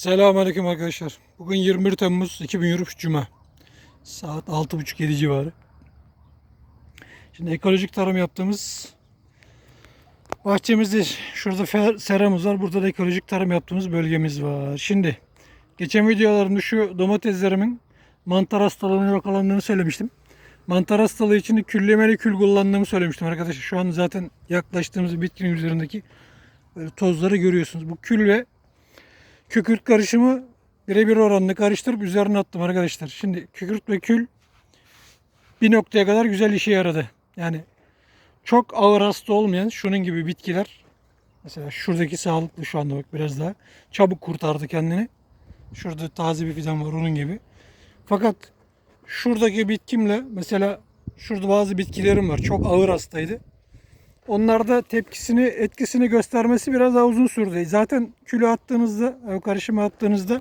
Selamünaleyküm arkadaşlar. Bugün 21 Temmuz 2023 Cuma. Saat 6.30-7 civarı. Şimdi ekolojik tarım yaptığımız bahçemizde şurada seramız var. Burada da ekolojik tarım yaptığımız bölgemiz var. Şimdi geçen videolarımda şu domateslerimin mantar hastalığına yakalandığını söylemiştim. Mantar hastalığı için küllemeli kül kullandığımı söylemiştim arkadaşlar. Şu an zaten yaklaştığımız bitkinin üzerindeki tozları görüyorsunuz. Bu kül ve kükürt karışımı birebir oranını karıştırıp üzerine attım arkadaşlar. Şimdi kükürt ve kül bir noktaya kadar güzel işe yaradı. Yani çok ağır hasta olmayan şunun gibi bitkiler mesela şuradaki sağlıklı şu anda bak biraz daha çabuk kurtardı kendini. Şurada taze bir fidan var onun gibi. Fakat şuradaki bitkimle mesela şurada bazı bitkilerim var. Çok ağır hastaydı. Onlarda tepkisini, etkisini göstermesi biraz daha uzun sürdü. Zaten külü attığınızda, o karışımı attığınızda